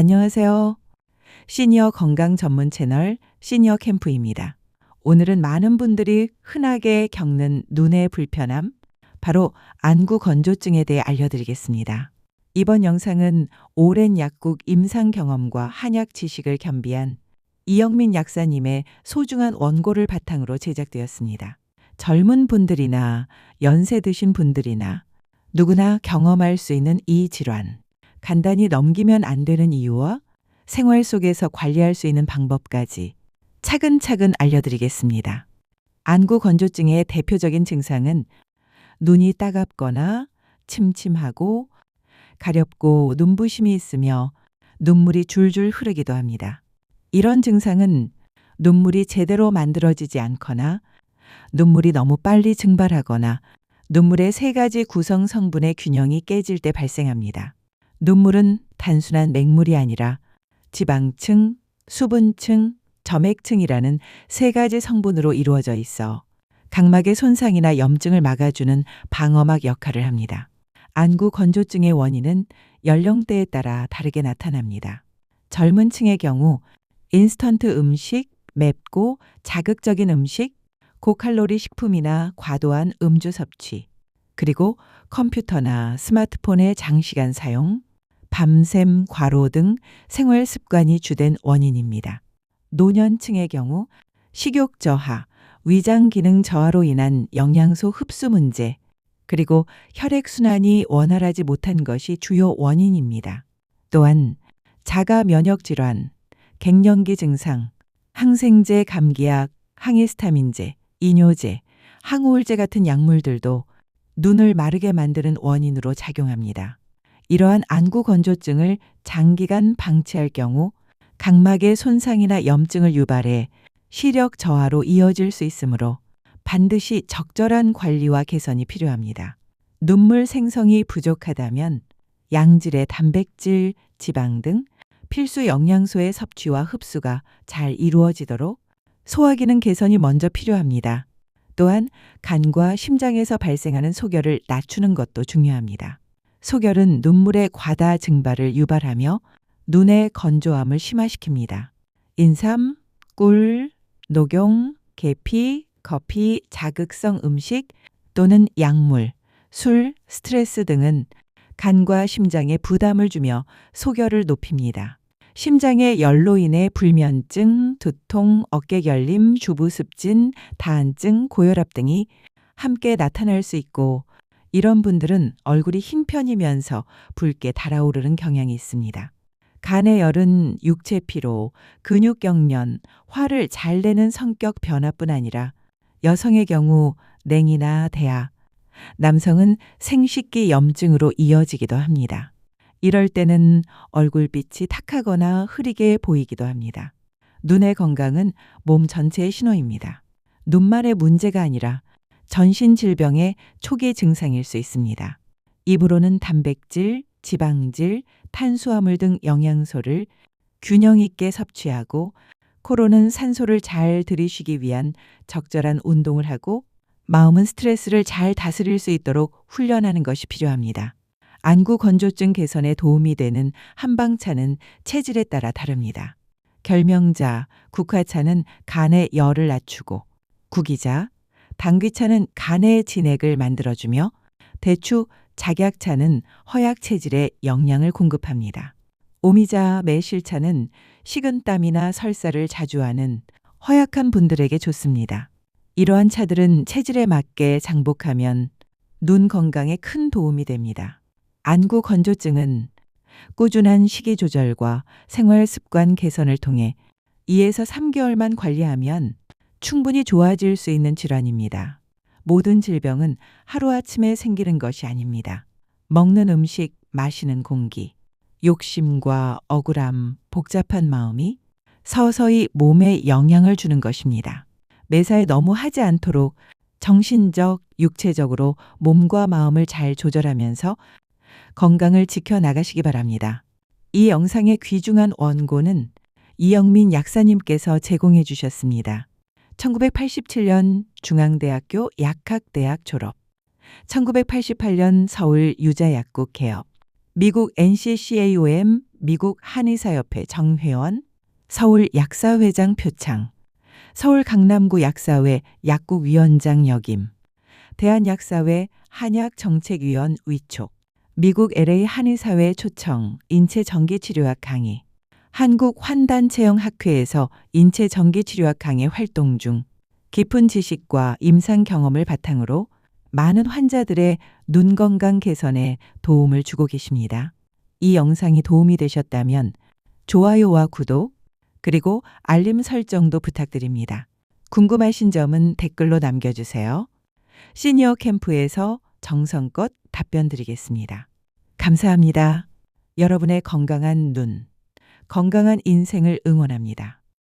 안녕하세요. 시니어 건강 전문 채널 시니어 캠프입니다. 오늘은 많은 분들이 흔하게 겪는 눈의 불편함, 바로 안구 건조증에 대해 알려드리겠습니다. 이번 영상은 오랜 약국 임상 경험과 한약 지식을 겸비한 이영민 약사님의 소중한 원고를 바탕으로 제작되었습니다. 젊은 분들이나 연세 드신 분들이나 누구나 경험할 수 있는 이 질환. 간단히 넘기면 안 되는 이유와 생활 속에서 관리할 수 있는 방법까지 차근차근 알려드리겠습니다. 안구 건조증의 대표적인 증상은 눈이 따갑거나 침침하고 가렵고 눈부심이 있으며 눈물이 줄줄 흐르기도 합니다. 이런 증상은 눈물이 제대로 만들어지지 않거나 눈물이 너무 빨리 증발하거나 눈물의 세 가지 구성 성분의 균형이 깨질 때 발생합니다. 눈물은 단순한 맹물이 아니라 지방층, 수분층, 점액층이라는 세 가지 성분으로 이루어져 있어 각막의 손상이나 염증을 막아주는 방어막 역할을 합니다. 안구 건조증의 원인은 연령대에 따라 다르게 나타납니다. 젊은 층의 경우 인스턴트 음식, 맵고 자극적인 음식, 고칼로리 식품이나 과도한 음주 섭취, 그리고 컴퓨터나 스마트폰의 장시간 사용, 밤샘 과로 등 생활 습관이 주된 원인입니다. 노년층의 경우 식욕 저하, 위장 기능 저하로 인한 영양소 흡수 문제, 그리고 혈액순환이 원활하지 못한 것이 주요 원인입니다. 또한 자가 면역 질환, 갱년기 증상, 항생제 감기약, 항히스타민제, 이뇨제, 항우울제 같은 약물들도 눈을 마르게 만드는 원인으로 작용합니다. 이러한 안구 건조증을 장기간 방치할 경우 각막의 손상이나 염증을 유발해 시력 저하로 이어질 수 있으므로 반드시 적절한 관리와 개선이 필요합니다. 눈물 생성이 부족하다면 양질의 단백질, 지방 등 필수 영양소의 섭취와 흡수가 잘 이루어지도록 소화기능 개선이 먼저 필요합니다. 또한 간과 심장에서 발생하는 소결을 낮추는 것도 중요합니다. 소결은 눈물의 과다 증발을 유발하며 눈의 건조함을 심화시킵니다. 인삼, 꿀, 녹용, 계피, 커피, 자극성 음식 또는 약물, 술, 스트레스 등은 간과 심장에 부담을 주며 소결을 높입니다. 심장의 열로 인해 불면증, 두통, 어깨 결림, 주부 습진, 다한증, 고혈압 등이 함께 나타날 수 있고 이런 분들은 얼굴이 흰 편이면서 붉게 달아오르는 경향이 있습니다. 간의 열은 육체 피로, 근육 경련, 화를 잘 내는 성격 변화뿐 아니라 여성의 경우 냉이나 대하, 남성은 생식기 염증으로 이어지기도 합니다. 이럴 때는 얼굴빛이 탁하거나 흐리게 보이기도 합니다. 눈의 건강은 몸 전체의 신호입니다. 눈말의 문제가 아니라 전신 질병의 초기 증상일 수 있습니다. 입으로는 단백질, 지방질, 탄수화물 등 영양소를 균형 있게 섭취하고 코로는 산소를 잘 들이쉬기 위한 적절한 운동을 하고 마음은 스트레스를 잘 다스릴 수 있도록 훈련하는 것이 필요합니다. 안구 건조증 개선에 도움이 되는 한방차는 체질에 따라 다릅니다. 결명자, 국화차는 간의 열을 낮추고 구기자, 당귀차는 간의 진액을 만들어주며 대추, 작약차는 허약 체질에 영양을 공급합니다. 오미자, 매실차는 식은땀이나 설사를 자주 하는 허약한 분들에게 좋습니다. 이러한 차들은 체질에 맞게 장복하면 눈 건강에 큰 도움이 됩니다. 안구 건조증은 꾸준한 식이 조절과 생활 습관 개선을 통해 2에서 3개월만 관리하면 충분히 좋아질 수 있는 질환입니다. 모든 질병은 하루아침에 생기는 것이 아닙니다. 먹는 음식, 마시는 공기, 욕심과 억울함, 복잡한 마음이 서서히 몸에 영향을 주는 것입니다. 매사에 너무 하지 않도록 정신적, 육체적으로 몸과 마음을 잘 조절하면서 건강을 지켜나가시기 바랍니다. 이 영상의 귀중한 원고는 이영민 약사님께서 제공해 주셨습니다. 1987년 중앙대학교 약학대학 졸업, 1988년 서울 유자약국 개업, 미국 NCCAOM 미국 한의사협회 정회원, 서울 약사회장 표창, 서울 강남구 약사회 약국위원장 역임, 대한약사회 한약정책위원 위촉, 미국 LA 한의사회 초청 인체전기치료학 강의, 한국 환단체형학회에서 인체전기치료학 강의 활동 중 깊은 지식과 임상 경험을 바탕으로 많은 환자들의 눈 건강 개선에 도움을 주고 계십니다. 이 영상이 도움이 되셨다면 좋아요와 구독, 그리고 알림 설정도 부탁드립니다. 궁금하신 점은 댓글로 남겨주세요. 시니어 캠프에서 정성껏 답변 드리겠습니다. 감사합니다. 여러분의 건강한 눈, 건강한 인생을 응원합니다.